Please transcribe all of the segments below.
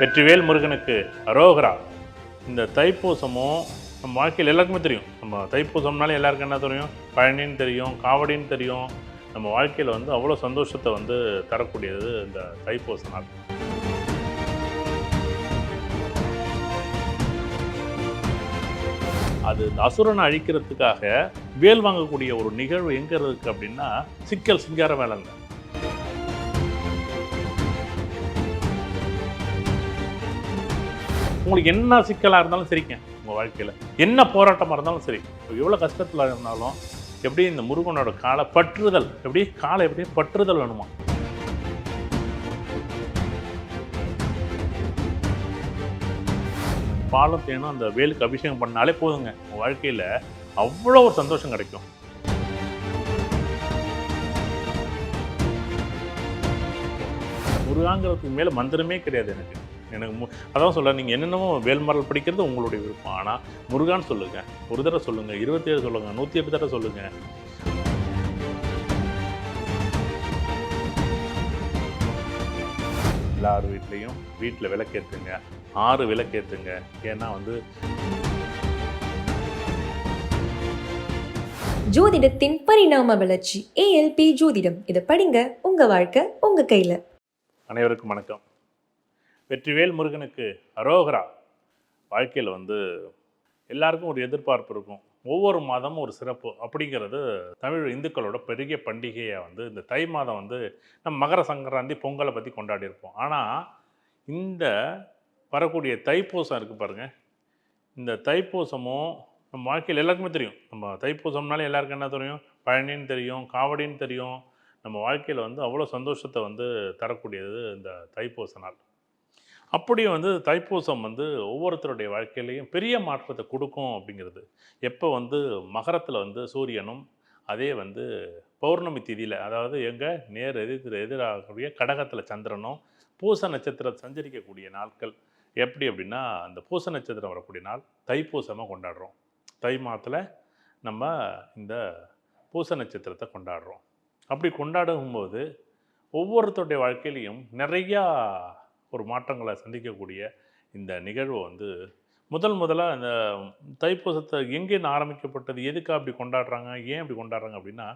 வெற்றிவேல் முருகனுக்கு அரோகரா. இந்த தைப்பூசமும் நம்ம வாழ்க்கையில் எல்லாருக்குமே தெரியும். நம்ம தைப்பூசம்னாலே எல்லாருக்கும் என்ன தெரியும்? பழனின்னு தெரியும் காவடின்னு தெரியும். நம்ம வாழ்க்கையில் வந்து அவ்வளோ சந்தோஷத்தை வந்து தரக்கூடியது இந்த தைப்பூச நாள். அது அசுரனை அழிக்கிறதுக்காக வேல் வாங்கக்கூடிய ஒரு நிகழ்வு எங்கே இருக்குது அப்படின்னா சிக்கல் சிங்கார வேலைங்க உங்களுக்கு என்ன சிக்கலாக இருந்தாலும் சரிங்க உங்கள் வாழ்க்கையில். என்ன போராட்டமாக இருந்தாலும் சரி. எவ்வளோ கஷ்டத்தில் இருந்தாலும் எப்படி இந்த முருகனோட காலை பற்றுதல் எப்படி காலை எப்படி பற்றுதல் வேணுமா? பாலம் தேனும் அந்த வேலுக்கு அபிஷேகம் பண்ணாலே போதுங்க. உங்கள் வாழ்க்கையில் அவ்வளோ ஒரு சந்தோஷம் கிடைக்கும். முருகாங்கிறதுக்கு மேலே மந்திரமே கிடையாது எனக்கு. எனக்கு மு அதான் சொல்ல நீங்கள் என்னென்னமோ வேல்மரல் படிக்கிறது உங்களுடைய விருப்பம். ஆனால் முருகான்னு சொல்லுங்கள் ஒரு தடவை சொல்லுங்கள் இருபத்தேழு சொல்லுங்கள் நூற்றி எட்டு தடவை சொல்லுங்கள் எல்லார் வீட்லேயும் வீட்டில் விளக்கேற்றுங்க ஆறு விளக்கேற்றுங்க ஏன்னா வந்து ஜோதிடத்தின் பரிணாம வளர்ச்சி ஏஎல்பி ஜோதிடம். இதை படிங்க உங்க வாழ்க்கை உங்க கையில. அனைவருக்கும் வணக்கம். வெற்றிவேல் முருகனுக்கு அரோகரா. வாழ்க்கையில் வந்து எல்லாருக்கும் ஒரு எதிர்பார்ப்பு இருக்கும். ஒவ்வொரு மாதமும் ஒரு சிறப்பு அப்படிங்கிறது தமிழ் இந்துக்களோட பெரிய பண்டிகையை வந்து இந்த தை மாதம் வந்து நம்ம மகர சங்கராந்தி பொங்கலை பற்றி கொண்டாடியிருப்போம் ஆனால் இந்த வரக்கூடிய தைப்பூசம் இருக்குது பாருங்கள் இந்த தைப்பூசமும் நம்ம வாழ்க்கையில் எல்லாருக்குமே தெரியும். நம்ம தைப்பூசம்னாலே எல்லாருக்கும் என்ன தெரியும்? பழனின்னு தெரியும் காவடின்னு தெரியும். நம்ம வாழ்க்கையில் வந்து அவ்வளோ சந்தோஷத்தை வந்து தரக்கூடியது இந்த தைப்பூச நாள். அப்படியே வந்து தைப்பூசம் வந்து ஒவ்வொருத்தருடைய வாழ்க்கையிலையும் பெரிய மாற்றத்தை கொடுக்கும் அப்படிங்கிறது. எப்போ வந்து மகரத்தில் வந்து சூரியனும் அதே வந்து பௌர்ணமி திதியில் அதாவது எங்கள் நேர் எதிர் எதிராகக்கூடிய கடகத்தில் சந்திரனும் பூச நட்சத்திரம் சஞ்சரிக்கக்கூடிய நாட்கள் எப்படி அப்படின்னா அந்த பூச நட்சத்திரம் வரக்கூடிய நாள் தைப்பூசமாக கொண்டாடுறோம். தை மாதத்தில் நம்ம இந்த பூச நட்சத்திரத்தை கொண்டாடுறோம். அப்படி கொண்டாடும்போது ஒவ்வொருத்தருடைய வாழ்க்கையிலையும் நிறையா ஒரு மாற்றங்களை சந்திக்கக்கூடிய இந்த நிகழ்வு வந்து முதல் முதலாக இந்த தைப்பூசத்தை எங்கேருந்து ஆரம்பிக்கப்பட்டது? எதுக்காக அப்படி கொண்டாடுறாங்க? ஏன் அப்படி கொண்டாடுறாங்க அப்படின்னா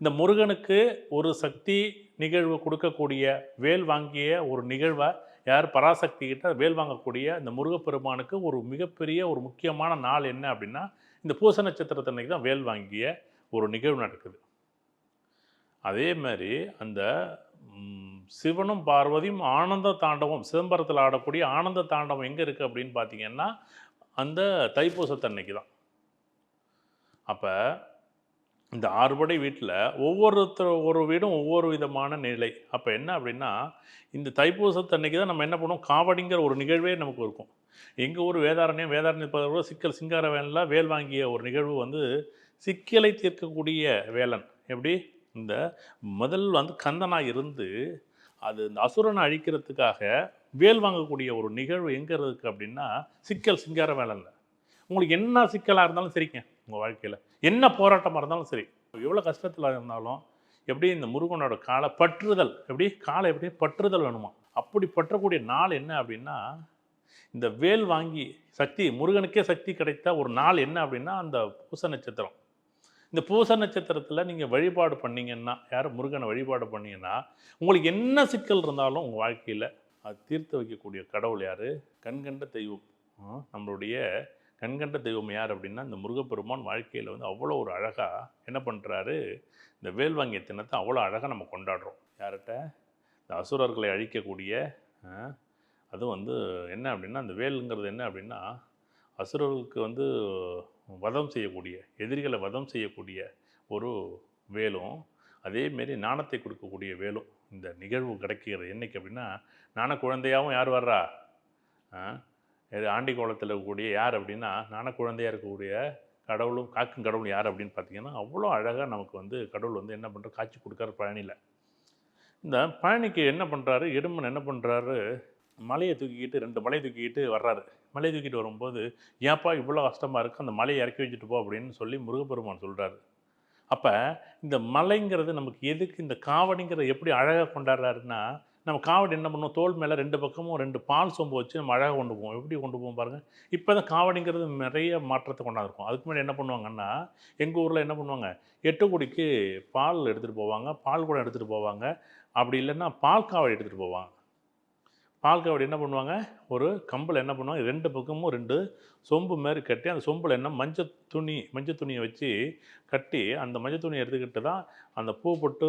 இந்த முருகனுக்கு ஒரு சக்தி நிகழ்வு கொடுக்கக்கூடிய வேல் வாங்கிய ஒரு நிகழ்வை யார் பராசக்தி கிட்ட வேல் வாங்கக்கூடிய இந்த முருகப்பெருமானுக்கு ஒரு மிகப்பெரிய ஒரு முக்கியமான நாள் என்ன அப்படின்னா இந்த பூச நட்சத்திரத்தன்னைக்கு தான் வேல் வாங்கிய ஒரு நிகழ்வு நடக்குது. அதே மாதிரி அந்த சிவனும் பார்வதியும் ஆனந்த தாண்டவம் சிதம்பரத்தில் ஆடக்கூடிய ஆனந்த தாண்டவம் எங்கே இருக்குது அப்படின்னு பார்த்தீங்கன்னா அந்த தைப்பூசத்தன்னைக்கு தான். அப்போ இந்த ஆறுபடை வீட்டில் ஒவ்வொருத்தர் ஒரு வீடும் ஒவ்வொரு விதமான நிலை. அப்போ என்ன அப்படின்னா இந்த தைப்பூசத்தன்னைக்கு தான் நம்ம என்ன பண்ணுவோம்? காவடிங்கிற ஒரு நிகழ்வே நமக்கு இருக்கும். எங்கள் ஊர் வேதாரண்யம் வேதாரண்யத்தில் சிக்கல் சிங்கார வேலனில் வேல் வாங்கிய ஒரு நிகழ்வு வந்து சிக்கலை தீர்க்கக்கூடிய வேலன். எப்படி? இந்த முதல் வந்து கந்தனாக இருந்து அது இந்த அசுரனை அழிக்கிறதுக்காக வேல் வாங்கக்கூடிய ஒரு நிகழ்வு எங்கே இருக்குது அப்படின்னா சிக்கல் சிங்கார வேலையில் உங்களுக்கு என்ன சிக்கலாக இருந்தாலும் சரிங்க உங்கள் வாழ்க்கையில். என்ன போராட்டமாக இருந்தாலும் சரி. எவ்வளோ கஷ்டத்தில் இருந்தாலும் எப்படி இந்த முருகனோட காலை பற்றுதல் எப்படி காலை எப்படி பற்றுதல் வேணுமா? அப்படி பற்றக்கூடிய நாள் என்ன அப்படின்னா இந்த வேல் வாங்கி சக்தி முருகனுக்கே சக்தி கிடைத்த ஒரு நாள் என்ன அப்படின்னா அந்த பூச நட்சத்திரம். இந்த பூச நட்சத்திரத்தில் நீங்கள் வழிபாடு பண்ணீங்கன்னா யார் முருகனை வழிபாடு பண்ணீங்கன்னா உங்களுக்கு என்ன சிக்கல் இருந்தாலும் உங்கள் வாழ்க்கையில் அது தீர்த்து வைக்கக்கூடிய கடவுள் யார்? கண்கண்ட தெய்வம். நம்மளுடைய கண்கண்ட தெய்வம் யார் அப்படின்னா இந்த முருகப்பெருமான் வாழ்க்கையில் வந்து அவ்வளோ ஒரு அழகாக என்ன பண்ணுறாரு இந்த வேல் வாங்கிய தினத்தை அவ்வளோ அழகாக நம்ம கொண்டாடுறோம். யார்கிட்ட? இந்த அசுரர்களை அழிக்கக்கூடிய அதுவும் வந்து என்ன அப்படின்னா அந்த வேலுங்கிறது என்ன அப்படின்னா அசுரர்களுக்கு வந்து வதம் செய்யக்கூடிய எதிரிகளை வதம் செய்யக்கூடிய ஒரு வேலும் அதேமாரி நாணத்தை கொடுக்கக்கூடிய வேலும் இந்த நிகழ்வு கிடைக்கிறது என்னைக்கு அப்படின்னா நாண குழந்தையாகவும் யார் வர்றா? இது ஆண்டி கோலத்தில் இருக்கக்கூடிய யார் அப்படின்னா நாண குழந்தையாக இருக்கக்கூடிய கடவுளும் காக்கும் கடவுள் யார் அப்படின்னு பார்த்தீங்கன்னா அவ்வளோ அழகாக நமக்கு வந்து கடவுள் வந்து என்ன பண்ணுற காட்சி கொடுக்காரு பழனியில். இந்த பழனிக்கு என்ன பண்ணுறாரு எறும்பன் என்ன பண்ணுறாரு மலையை தூக்கிக்கிட்டு ரெண்டு மலையை தூக்கிக்கிட்டு வர்றாரு. மலையை தூக்கிட்டு வரும்போது ஏன்ப்பா இவ்வளோ கஷ்டமாக இருக்குது அந்த மலையை இறக்கி வச்சுட்டு போ அப்படின்னு சொல்லி முருகப்பெருமான் சொல்கிறாரு அப்போ இந்த மலைங்கிறது நமக்கு எதுக்கு? இந்த காவடிங்கிறத எப்படி அழகாக கொண்டாடுறாருன்னா நம்ம காவடி என்ன பண்ணுவோம்? தோல் மேலே ரெண்டு பக்கமும் ரெண்டு பால் சொம்பு வச்சு நம்ம அழகாக கொண்டு போவோம். எப்படி கொண்டு போவோம் பாருங்கள் இப்போ தான் காவடிங்கிறது நிறைய மாற்றத்தை கொண்டாந்துருக்கும். அதுக்கு முன்னாடி என்ன பண்ணுவாங்கன்னா எங்கள் ஊரில் என்ன பண்ணுவாங்க? எட்டு குடிக்கு பால் எடுத்துகிட்டு போவாங்க பால் கூட எடுத்துகிட்டு போவாங்க. அப்படி இல்லைன்னா பால் காவடி எடுத்துகிட்டு போவாங்க. பால் காவடி என்ன பண்ணுவாங்க? ஒரு கம்பில் என்ன பண்ணுவாங்க? ரெண்டு பக்கமும் ரெண்டு சொம்பு மாதிரி கட்டி அந்த சொம்பில் என்ன மஞ்சள் துணி மஞ்சள் துணியை வச்சு கட்டி அந்த மஞ்சள் துணியை எடுத்துக்கிட்டு தான் அந்த பூ போட்டு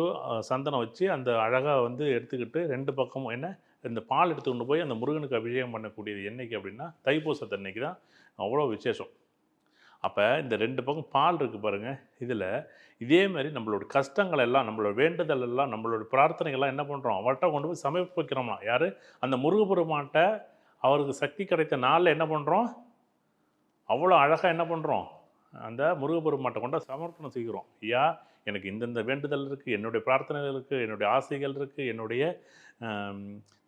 சந்தனம் வச்சு அந்த அழகாக வந்து எடுத்துக்கிட்டு ரெண்டு பக்கமும் என்ன? இந்த பால் எடுத்து கொண்டு போய் அந்த முருகனுக்கு அபிஷேகம் பண்ணக்கூடியது என்றைக்கு அப்படின்னா தைப்பூசத்தன்னைக்கு தான். அவ்வளோ விசேஷம். அப்போ இந்த ரெண்டு பக்கம் பால் இருக்குது பாருங்கள் இதில் இதே மாதிரி நம்மளோட கஷ்டங்கள் எல்லாம் நம்மளோட வேண்டுதல் எல்லாம் நம்மளோட பிரார்த்தனைகள்லாம் என்ன பண்ணுறோம் அவர்கிட்ட கொண்டு போய் சமர்ப்பிக்கிறோமா யார்? அந்த முருகப்பெருமான்கிட்ட அவருக்கு சக்தி கிடைத்த நாளில் என்ன பண்ணுறோம் அவ்வளோ அழகாக என்ன பண்ணுறோம் அந்த முருகப்பெருமாட்டை கொண்டு சமர்ப்பணம் செய்கிறோம். ஐயா எனக்கு இந்தந்த வேண்டுதல் இருக்குது என்னுடைய பிரார்த்தனைகள் இருக்குது என்னுடைய ஆசைகள் இருக்குது என்னுடைய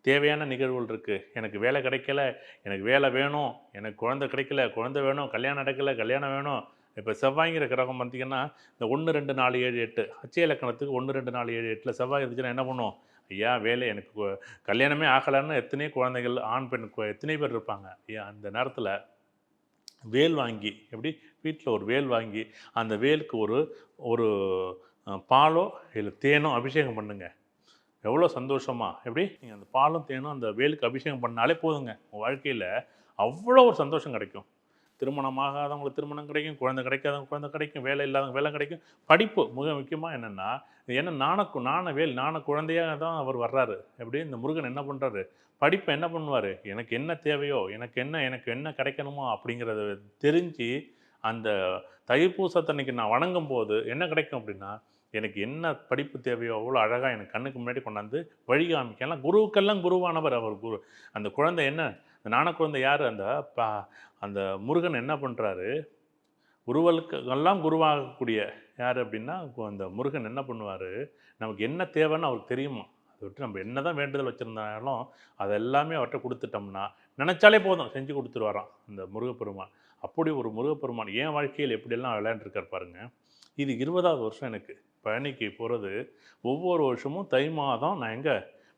தேவையான நிகழ்வுகள் இருக்குது எனக்கு வேலை கிடைக்கல எனக்கு வேலை வேணும் எனக்கு குழந்தை கிடைக்கல குழந்தை வேணும் கல்யாணம் நடக்கல கல்யாணம் வேணும். இப்போ செவ்வாய்ங்கிற கிரகம் பார்த்தீங்கன்னா இந்த ஒன்று ரெண்டு நாலு ஏழு எட்டு அச்சய இலக்கணத்துக்கு ஒன்று ரெண்டு நாலு ஏழு எட்டில் செவ்வாய் இருந்துச்சுன்னா என்ன பண்ணும் ஐயா வேலை எனக்கு கல்யாணமே ஆகலைன்னு எத்தனை குழந்தைகள் ஆண் பெண் எத்தனை பேர் இருப்பாங்க. ஐயா அந்த நேரத்தில் வேல் வாங்கி எப்படி? வீட்டில் ஒரு வேல் வாங்கி அந்த வேலுக்கு ஒரு ஒரு பாலோ இல்லை தேனோ அபிஷேகம் பண்ணுங்க. எவ்வளோ சந்தோஷமா? எப்படி? நீங்கள் அந்த பாலும் தேனும் அந்த வேலுக்கு அபிஷேகம் பண்ணாலே போதுங்க. உங்கள் வாழ்க்கையில் அவ்வளோ ஒரு சந்தோஷம் கிடைக்கும். திருமணமாகாதவங்களுக்கு திருமணம் கிடைக்கும் குழந்தை கிடைக்காதவங்க குழந்தை கிடைக்கும் வேலை இல்லாதவங்க வேலை கிடைக்கும். படிப்பு மிக முக்கியமாக என்னென்னா ஏன்னா நாண நான வேல் நான குழந்தையாக தான் அவர் வர்றாரு. எப்படி? இந்த முருகன் என்ன பண்ணுறாரு படிப்பை என்ன பண்ணுவார்? எனக்கு என்ன தேவையோ எனக்கு என்ன எனக்கு என்ன கிடைக்கணுமோ அப்படிங்கிறத தெரிஞ்சு அந்த தைப்பூசத்தன்னைக்கு நான் வணங்கும் போது என்ன கிடைக்கும் அப்படின்னா எனக்கு என்ன படிப்பு தேவையோ அவ்வளோ அழகாக எனக்கு கண்ணுக்கு முன்னாடி கொண்டாந்து வழி காமிக்கலாம் குருவுக்கெல்லாம் குருவானவர் அவர் குரு. அந்த குழந்தை என்ன? அந்த ஞான குழந்தை யார்? அந்த பா அந்த முருகன் என்ன பண்ணுறாரு குருவலுக்கெல்லாம் குருவாகக்கூடிய யார் அப்படின்னா அந்த முருகன் என்ன பண்ணுவார்? நமக்கு என்ன தேவைன்னு அவருக்கு தெரியுமா? அதை விட்டு நம்ம என்ன தான் வேண்டுதல் வச்சுருந்தாலும் அதெல்லாமே அவர்கிட்ட கொடுத்துட்டோம்னா நினச்சாலே போதும். செஞ்சு கொடுத்துருவாராம் அந்த முருகப்பெருமான். அப்படி ஒரு முருகப்பெருமான் என் வாழ்க்கையில் எப்படியெல்லாம் விளையாண்டுருக்கார் பாருங்க. இது இருபதாவது வருஷம் எனக்கு. பழனிக்கு போகிறது ஒவ்வொரு வருஷமும் தை மாதம் நான் எங்கே?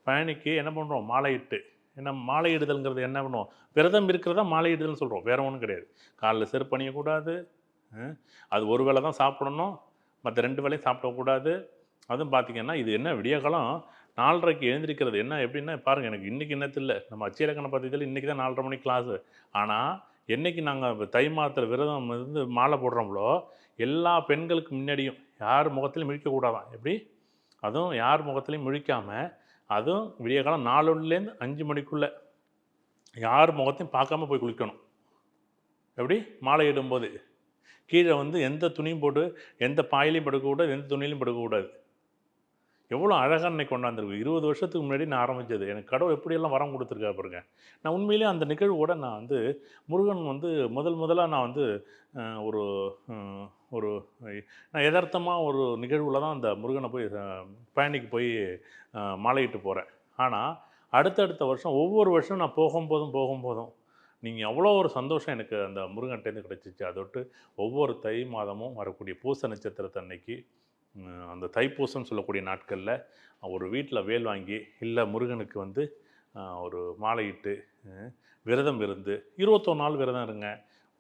பழனிக்கு என்ன பண்ணுறோம் மாலையிட்டு என்ன மாலையிடுதல்ங்கிறது என்ன பண்ணுவோம்? விரதம் இருக்கிறதா மாலையிடுதல்னு சொல்கிறோம் வேற ஒன்றும் கிடையாது. காலைல செருப்பு அணியக்கூடாது. அது ஒரு வேளை தான் சாப்பிடணும். மற்ற ரெண்டு வேளையும் சாப்பிடக்கூடாது. அதுவும் பார்த்திங்கன்னா இது என்ன விடியகாலம் நாலரைக்கு எழுந்திருக்கிறது. என்ன எப்படின்னா பாருங்கள் எனக்கு இன்றைக்கி என்னத்தில் நம்ம அச்சியலக்கண பத்தியத்தில் இன்றைக்கி தான் நாலரை மணி கிளாஸு ஆனால் என்னைக்கு நாங்கள் தை மாதத்தில் விரதம் இருந்து மாலை போடுறோம்களோ எல்லா பெண்களுக்கு முன்னாடியும் யார் முகத்திலையும் முழிக்கக்கூடாதான் எப்படி? அதுவும் யார் முகத்திலையும் முழிக்காமல் அதுவும் விடிய காலம் நாலுலேருந்து அஞ்சு மணிக்குள்ளே யார் முகத்தையும் பார்க்காம போய் குளிக்கணும். எப்படி? மாலை இடும்போது. கீழே வந்து எந்த துணியும் போட்டு எந்த பாயிலையும் படுக்கக்கூடாது எந்த துணியிலையும் படுக்கக்கூடாது. எவ்வளோ அழகாக இன்னைக்கு கொண்டாந்துருக்கு. இருபது வருஷத்துக்கு முன்னாடி நான் ஆரம்பித்தது எனக்கு கடவுள் எப்படியெல்லாம் வரம் கொடுத்துருக்கா பாருங்க. நான் உண்மையிலேயே அந்த நிகழ்வோட நான் வந்து முருகன் வந்து முதல் முதலாக நான் வந்து ஒரு ஒரு நான் யதார்த்தமாக ஒரு நிகழ்வில் தான் அந்த முருகனை போய் பயணிக்கு போய் மாலையிட்டு போகிறேன் ஆனால் அடுத்தடுத்த வருஷம் ஒவ்வொரு வருஷம் நான் போகும்போதும் போகும்போதும் நீங்கள் அவ்வளோ ஒரு சந்தோஷம் எனக்கு அந்த முருகன்ட்டேருந்து கிடச்சிச்சு. அதோட்டு ஒவ்வொரு தை மாதமும் வரக்கூடிய பூச நட்சத்திரத்தன்னைக்கு அந்த தைப்பூசம்னு சொல்லக்கூடிய நாட்களில் ஒரு வீட்டில் வேல் வாங்கி இல்லை முருகனுக்கு வந்து ஒரு மாலையிட்டு விரதம் இருந்து இருபத்தொரு நாள் விரதம் இருங்க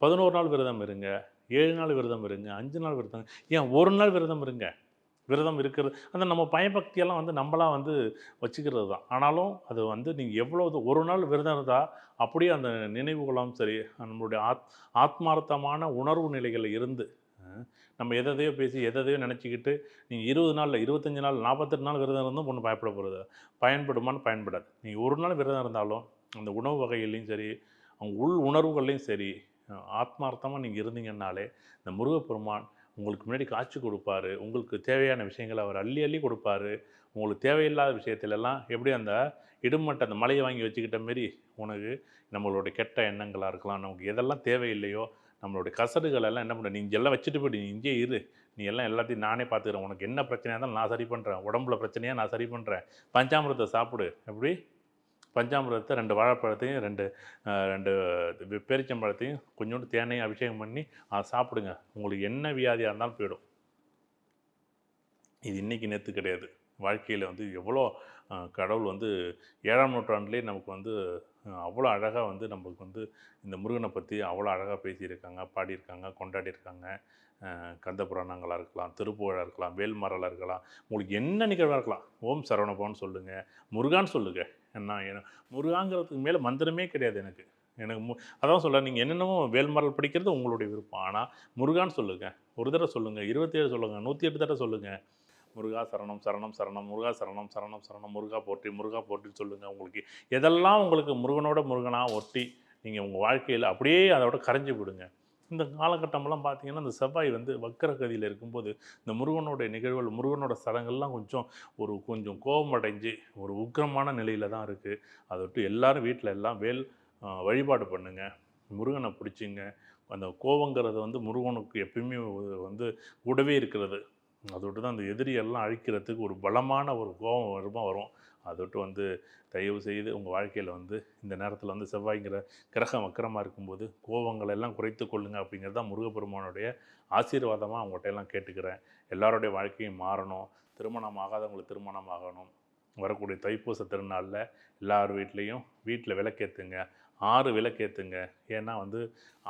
பதினோரு நாள் விரதம் இருங்க ஏழு நாள் விரதம் இருங்க அஞ்சு நாள் விரதம் ஏன் ஒரு நாள் விரதம் இருங்க? விரதம் இருக்கிறது அந்த நம்ம பயபக்தியெல்லாம் வந்து நம்மளாம் வந்து வச்சுக்கிறது தான். ஆனாலும் அது வந்து நீங்கள் எவ்வளோ ஒரு நாள் விரதம் இருந்தால் அப்படியே அந்த நினைவுகளும் சரி நம்மளுடைய ஆத் ஆத்மார்த்தமான உணர்வு நிலைகளில் இருந்து நம்ம எதையோ பேசி எதையோ நினச்சிக்கிட்டு நீங்கள் இருபது நாளில் இருபத்தஞ்சி நாள் நாற்பத்தெட்டு நாள் விரதம் இருந்தும் ஒன்றும் பயப்பட போகிறது பயன்படுமான்னு பயன்படாது. நீங்கள் ஒரு நாள் விரதம் இருந்தாலும் அந்த உணவு வகையிலையும் சரி அவங்க உள் உணர்வுகள்லையும் சரி ஆத்மார்த்தமாக நீங்கள் இருந்தீங்கன்னாலே இந்த முருகப்பெருமான் உங்களுக்கு முன்னாடி காட்சி கொடுப்பாரு. உங்களுக்கு தேவையான விஷயங்களை அவர் அள்ளி அள்ளி கொடுப்பாரு. உங்களுக்கு தேவையில்லாத விஷயத்திலெல்லாம் எப்படி அந்த இடுமட்டை அந்த மலையை வாங்கி வச்சுக்கிட்ட மாரி உனக்கு நம்மளோட கெட்ட எண்ணங்களாக இருக்கலாம் நமக்கு எதெல்லாம் தேவையில்லையோ நம்மளுடைய கசடுகள் எல்லாம் என்ன பண்ண நீ எல்லாம் வச்சுட்டு போய் நீ இங்கே இரு. நீ எல்லாம் எல்லாத்தையும் நானே பார்த்துக்கிறேன். உனக்கு என்ன பிரச்சனையாக இருந்தாலும் நான் சரி பண்ணுறேன் உடம்புல பிரச்சனையாக நான் சரி பண்ணுறேன் பஞ்சாமிரத்தை சாப்பிடு. எப்படி? பஞ்சாமிரத்தை ரெண்டு வாழைப்பழத்தையும் ரெண்டு ரெண்டு பேரிச்சம்பழத்தையும் கொஞ்சோண்டு தேனையும் அபிஷேகம் பண்ணி அதை சாப்பிடுங்க. உங்களுக்கு என்ன வியாதியாக இருந்தாலும் போயிடும். இது இன்றைக்கி நேற்று கிடையாது. வாழ்க்கையில் வந்து எவ்வளோ கடவுள் வந்து ஏழாம் நூற்றாண்டுலேயே நமக்கு வந்து அவ்வளோ அழகாக வந்து நம்மளுக்கு வந்து இந்த முருகனை பற்றி அவ்வளோ அழகாக பேசியிருக்காங்க பாடியிருக்காங்க கொண்டாடியிருக்காங்க. கந்த புராணங்களாக இருக்கலாம் திருப்புகழாக இருக்கலாம் வேல்மரலாக இருக்கலாம் உங்களுக்கு என்ன நிகழ்வாக இருக்கலாம்? ஓம் சரவணபான்னு சொல்லுங்கள் முருகான்னு சொல்லுங்கள் என்ன ஏன்னா முருகாங்கிறதுக்கு மேலே மந்திரமே கிடையாது எனக்கு. எனக்கு மு அதான் சொல்ல நீங்கள் என்னென்னமோ வேல்மரல் படிக்கிறது உங்களுடைய விருப்பம். ஆனால் முருகான்னு சொல்லுங்கள் ஒரு தடவை சொல்லுங்கள் இருபத்தேழு சொல்லுங்கள் நூற்றி எட்டு தடவை சொல்லுங்கள் முருகா சரணம் சரணம் சரணம் முருகா சரணம் சரணம் சரணம் முருகா போற்றி முருகா போற்றின்னு சொல்லுங்கள் உங்களுக்கு. எதெல்லாம் உங்களுக்கு முருகனோட முருகனாக ஒட்டி நீங்கள் உங்கள் வாழ்க்கையில் அப்படியே அதோட கரைஞ்சி விடுங்க. இந்த காலகட்டமெல்லாம் பார்த்தீங்கன்னா இந்த செவ்வாய் வந்து வக்கரகதியில் இருக்கும்போது இந்த முருகனுடைய நிகழ்வுகள் முருகனோட சடங்கள்லாம் கொஞ்சம் ஒரு கொஞ்சம் கோபமடைஞ்சு ஒரு உக்கிரமான நிலையில் தான் இருக்குது அதை விட்டு எல்லோரும் வீட்டில் எல்லாம் வேல் வழிபாடு பண்ணுங்கள் முருகனை பிடிச்சிங்க. அந்த கோவங்கிறது வந்து முருகனுக்கு எப்பயுமே வந்து கூடவே இருக்கிறது. அதை விட்டு தான் அந்த எதிரியெல்லாம் அழிக்கிறதுக்கு ஒரு பலமான ஒரு கோபம் வருமா வரும். அதை விட்டு வந்து தயவு செய்து உங்கள் வாழ்க்கையில் வந்து இந்த நேரத்தில் வந்து செவ்வாய்ங்கிற கிரகம் வக்கரமாக இருக்கும்போது கோபங்கள் எல்லாம் குறைத்து கொள்ளுங்க அப்படிங்கிறது தான் முருகப்பெருமானுடைய ஆசீர்வாதமாக அவங்கள்ட்ட எல்லாம் கேட்டுக்கிறேன். எல்லாருடைய வாழ்க்கையும் மாறணும். திருமணம் ஆகாதவங்களுக்கு திருமணம் ஆகணும். வரக்கூடிய தைப்பூச திருநாளில் எல்லார் வீட்லேயும் வீட்டில் விளக்கேற்றுங்க ஆறு விளக்கேற்றுங்க ஏன்னா வந்து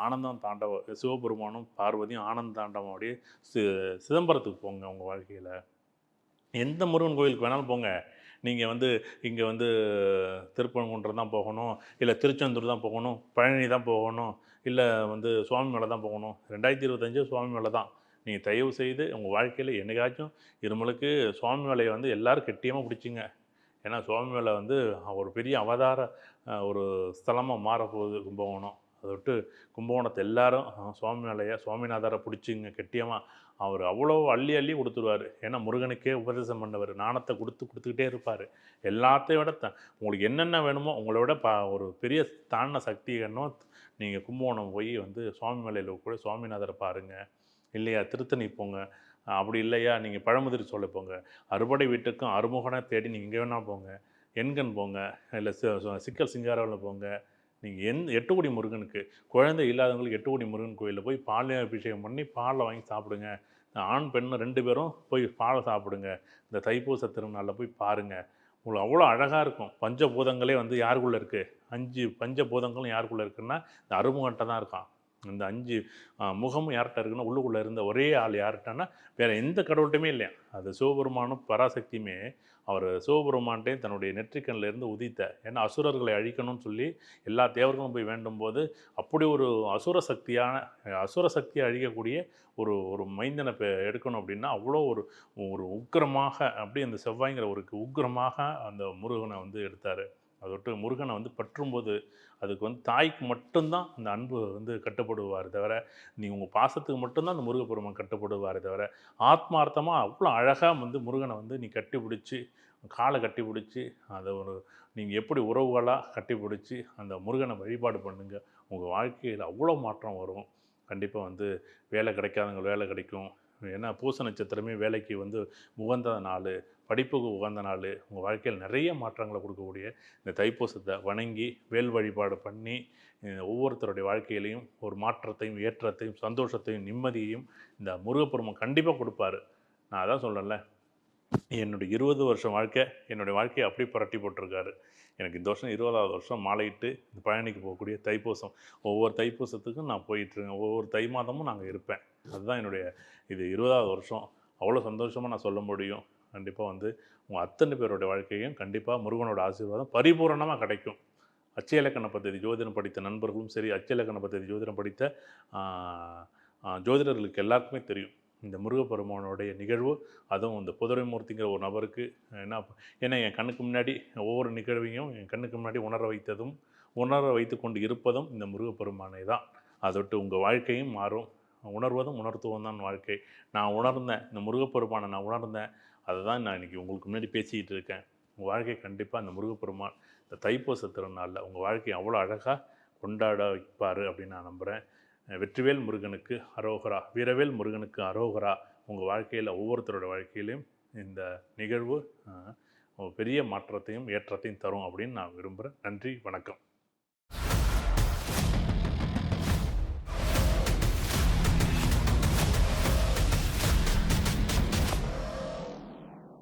ஆனந்தம் தாண்டவ சிவபெருமானும் பார்வதியும் ஆனந்த தாண்டவோடைய சி சிதம்பரத்துக்கு போங்க உங்கள் வாழ்க்கையில். எந்த முருகன் கோயிலுக்கு வேணாலும் போங்க. நீங்கள் வந்து இங்கே வந்து திருப்பரங்குன்றம் தான் போகணும். இல்லை திருச்செந்தூர் தான் போகணும். பழனி தான் போகணும். இல்லை வந்து சுவாமி மேலே தான் போகணும். ரெண்டாயிரத்தி இருபத்தஞ்சு சுவாமி மேலே தான். நீங்கள் தயவு செய்து உங்கள் வாழ்க்கையில் என்னைக்காச்சும் இருமலுக்கு சுவாமி மேலையை வந்து எல்லோரும் கெட்டியமாக பிடிச்சிங்க. ஏன்னா சுவாமி மேலே வந்து ஒரு பெரிய அவதார ஒரு ஸ்தலமாக மாறப்போகுது கும்பகோணம். அதை விட்டு கும்பகோணத்தை எல்லாரும் சுவாமி மேலையை சுவாமிநாதரை பிடிச்சிங்க கெட்டியமாக அவர் அவ்வளோ அள்ளி அள்ளி கொடுத்துருவார். ஏன்னா முருகனுக்கே உபதேசம் பண்ணவர். நாணத்தை கொடுத்து கொடுத்துக்கிட்டே இருப்பார். எல்லாத்தையும் விட த உங்களுக்கு என்னென்ன வேணுமோ உங்களை விட பா ஒரு பெரிய தாண்ட சக்தி வேணும் நீங்கள் கும்பகோணம் போய் வந்து சுவாமி மலையில் கூட சுவாமிநாதரை பாருங்கள் இல்லையா திருத்தணி போங்க. அப்படி இல்லையா? நீங்கள் பழமுதிர் சோலை போங்க. அறுபடை வீட்டுக்கும் அறுமுகனை தேடி நீங்கள் எங்கே வேணால் போங்க. எண்கண் போங்க. இல்லை சிக்கல் சிங்காரவில் போங்க. நீங்கள் எந் எட்டுக்குடி முருகனுக்கு குழந்தை இல்லாதவங்களுக்கு எட்டுக்குடி முருகன் கோயிலில் போய் பால் அபிஷேகம் பண்ணி பாலை வாங்கி சாப்பிடுங்க. ஆண் பெண் ரெண்டு பேரும் போய் பாலை சாப்பிடுங்க. இந்த தைப்பூச திருநாளில் போய் பாருங்கள் உங்களுக்கு அவ்வளோ அழகாக இருக்கும். பஞ்சபூதங்களே வந்து யாருக்குள்ளே இருக்குது அஞ்சு பஞ்சபூதங்களும் யாருக்குள்ளே இருக்குன்னா இந்த அருமுகன்ட்ட தான் இருக்கான். இந்த அஞ்சு முகமும் யார்கிட்ட இருக்குன்னா உள்ளுக்குள்ளே இருந்த ஒரே ஆள் யார்கிட்டன்னா வேறு எந்த கடவுள்கிட்டமே இல்லையா? அது சிவபெருமானும் பராசக்தியுமே அவர் சிவபெருமான்ட்டையும் தன்னுடைய நெற்றிக்கண்ணில் இருந்து உதித்த ஏன்னா அசுரர்களை அழிக்கணும்னு சொல்லி எல்லா தேவர்களும் போய் வேண்டும் போது அப்படி ஒரு அசுர சக்தியான அசுர சக்தியை அழிக்கக்கூடிய ஒரு ஒரு மைந்தனை பெ எடுக்கணும் அப்படின்னா அவ்வளோ ஒரு ஒரு உக்கிரமாக அப்படியே அந்த செவ்வாய்ங்கிற ஒரு உக்கிரமாக அந்த முருகனை வந்து எடுத்தார். அதை விட்டு முருகனை வந்து பற்றும்போது அதுக்கு வந்து தாய்க்கு மட்டும்தான் அந்த அன்பு வந்து கட்டுப்படுவார் தவிர நீ உங்கள் பாசத்துக்கு மட்டும்தான் அந்த முருகப்பெருமான் கட்டுப்படுவார் தவிர ஆத்மார்த்தமாக அவ்வளோ அழகாக வந்து முருகனை வந்து நீ கட்டி பிடிச்சி காலை கட்டி பிடிச்சி அதை ஒரு நீங்கள் எப்படி உறவுகளாக கட்டி பிடிச்சி அந்த முருகனை வழிபாடு பண்ணுங்கள் உங்கள் வாழ்க்கையில் அவ்வளோ மாற்றம் வரும். கண்டிப்பாக வந்து வேலை கிடைக்காதவங்க வேலை கிடைக்கும். ஏன்னா பூச நட்சத்திரமே வேலைக்கு வந்து உகந்த நாள். படிப்புக்கு உகந்த நாள் உங்கள் வாழ்க்கையில் நிறைய மாற்றங்களை கொடுக்கக்கூடிய இந்த தைப்பூசத்தை வணங்கி வேல் வழிபாடு பண்ணி ஒவ்வொருத்தருடைய வாழ்க்கையிலையும் ஒரு மாற்றத்தையும் ஏற்றத்தையும் சந்தோஷத்தையும் நிம்மதியையும் இந்த முருகப்பெருமான் கண்டிப்பாக கொடுப்பாரு. நான் அதான் சொல்கிறேன்ல என்னுடைய இருபது வருஷம் வாழ்க்கை என்னுடைய வாழ்க்கையை அப்படியே புரட்டி போட்டிருக்காரு. எனக்கு இந்த வருஷம் இருபதாவது வருஷம் மாலையிட்டு இந்த பழனிக்கு போகக்கூடிய தைப்பூசம். ஒவ்வொரு தைப்பூசத்துக்கும் நான் போயிட்டுருக்கேன். ஒவ்வொரு தை மாதமும் நாங்கள் இருப்பேன். அதுதான் என்னுடைய இது இருபதாவது வருஷம். அவ்வளோ சந்தோஷமாக நான் சொல்ல முடியும். கண்டிப்பாக வந்து உங்கள் அத்தனை பேருடைய வாழ்க்கையும் கண்டிப்பாக முருகனோட ஆசீர்வாதம் பரிபூரணமாக கிடைக்கும். அச்சலக்கண பத்ததி ஜோதிடம் படித்த நண்பர்களும் சரி அச்சயலக்கண பத்ததி ஜோதிடம் படித்த ஜோதிடர்களுக்கு எல்லாருக்குமே தெரியும். இந்த முருகப்பெருமானுடைய நிகழ்வு அதுவும் இந்த புதுரைமூர்த்திங்கிற ஒரு நபருக்கு என்ன ஏன்னா என் கண்ணுக்கு முன்னாடி ஒவ்வொரு நிகழ்வையும் என் கண்ணுக்கு முன்னாடி உணர வைத்ததும் உணர வைத்து கொண்டு இருப்பதும் இந்த முருகப்பெருமானை தான். அதோட்டு உங்கள் வாழ்க்கையும் மாறும். உணர்வதும் உணர்த்துவம் தான் வாழ்க்கை. நான் உணர்ந்தேன் இந்த முருகப்பெருமானை நான் உணர்ந்தேன் அதை தான் நான் இன்றைக்கி உங்களுக்கு முன்னாடி பேசிக்கிட்டு இருக்கேன். உங்கள் வாழ்க்கை கண்டிப்பாக இந்த முருகப்பெருமான் இந்த தைப்பூச திருநாளில் உங்கள் வாழ்க்கையை அவ்வளோ அழகாக கொண்டாட வைப்பார் அப்படின்னு நான் நம்புகிறேன் வெற்றிவேல் முருகனுக்கு அரோகரா வீரவேல் முருகனுக்கு அரோகரா உங்கள் வாழ்க்கையில் ஒவ்வொருத்தரோட வாழ்க்கையிலையும் இந்த நிகழ்வு பெரிய மாற்றத்தையும் ஏற்றத்தையும் தரும் அப்படின்னு நான் விரும்புகிறேன் நன்றி வணக்கம்.